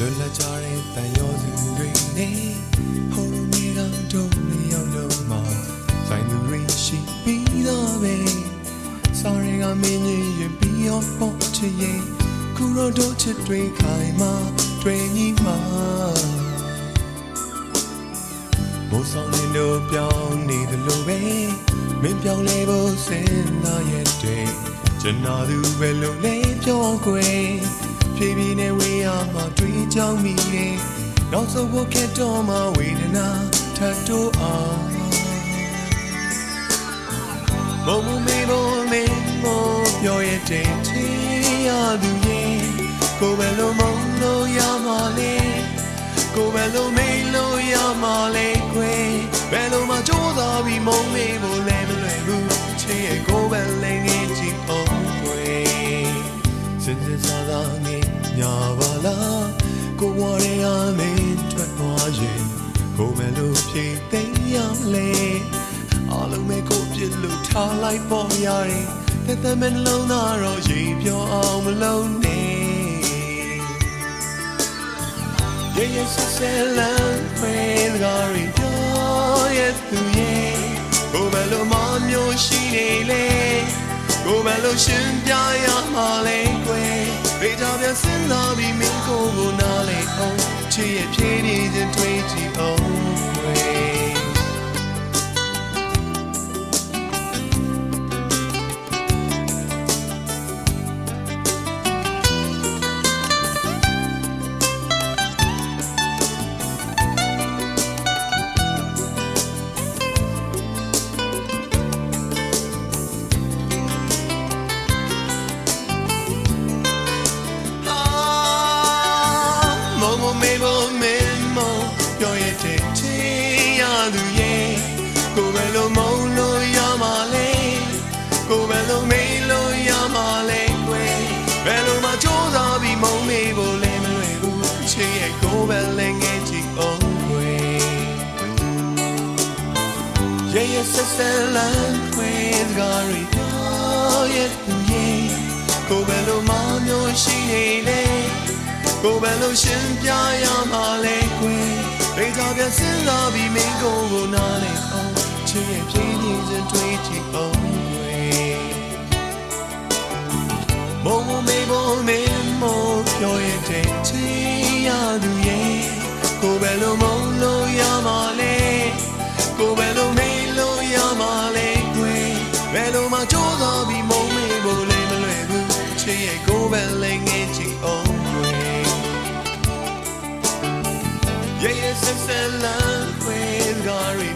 လွတ်လပ်ကြတဲ့တန်ရောစုတွေနဲ့ဟိုလိုနေကတော့နေရောက်တော့မှဆိုင်သူတွေရှိပြီးတော့ပဲစာရီကမင်းကြီးရင်ပြီးရောပေါ့ချစ်ရင်ခုတော့တို့ချစ်တွေခိုင်မှာတွေ့ညီမှာမိုးဆောင်နေလို့ပြောင်းနေတယ်လို့ပဲမင်းပြောင်းလဲဖို့စဉ်းစားရဲ့တဲ့ကျွန်တော်သူပဲလို့လဲပြောခွေ ဖြည်းဖြည်းနဲ့ဝေးရမှာတွေ့ကြောင်းမိတယ်နောက်ဆုံးဖို့ခက်တော့မှဝေဒနာထပ်တိုးအောင်မုံမမေဘုံမင်းမောပြောရဲ့တဲ့ချီရသူရဲ့ကိုယ်ပဲလို့မုံလို့ရမှာလေကိုယ်ပဲလို့မေးလို့ရမှာလေခွေဘယ်လိုမှကြိုးစားပြီးမုံမေးဖို့လဲမလွယ်ဘူးချစ်ရဲ့ကိုယ်ပဲလည်းငင်းကြည့်အောင်ခွေစင်စင်စားစားနေ ညာပါလားကိုဝရရမင်းထွက်သွားရင်ကိုယ်ပဲလို့ဖြေသိမ်းရမလဲအားလုံးပဲကိုပြစ်လို့ထားလိုက်ပေါ်ရတယ်တဲ့တဲ့မလုံးသားတော့ရေပြောအောင်မလုံးနဲ့ Yeah, yes, it's a land when Gary Joy to ye. Go bello mamyo shine le. Go bello shin pya ya ma le kwe. ဘေးကြ ပြန်စင်လာပြီးမင်းကိုကိုနားလေအောင်ချစ်ရဲ့ဖြည်းဖြည်းချင်းတွေး ကိုယ်ပဲလို့မေးလို့ရမှာလေကွယ်ဘယ်လိုမှကြိုးစားပြီးမုံမေးဖို့လည်းမလွယ်ဘူးချီရဲ့ကိုယ်ပဲလည်းငယ်ချီအောင်ကွယ် Yeah, yes, it's a land with Gary. Oh, yeah, yeah. ကိုယ်ပဲလို့မမျိုးရှိနေလေကိုယ်ပဲလို့ရှင်းပြရမှာလေကွယ်ဒေတာပြန်စင်လာပြီးမင်းကိုယ်ကိုနားလေအောင်ချစ်ရဲ့ပြင်းပြင်းချင်းတွေး ပြောရတဲ့ချီရသူရဲ့ကိုယ်ပဲလို့မုံလို့ရမှာလေကိုယ်ပဲလို့မေးလို့ရမှာလေကွယ်ဘယ်လိုမှကြိုးစားပြီးမုံမေးဖို့လည်းမလွယ်ဘူးချစ်ရဲ့ကိုယ်ပဲလည်းငင်းချင်အောင်ကွယ် Yeah, yes, it's a land with Gary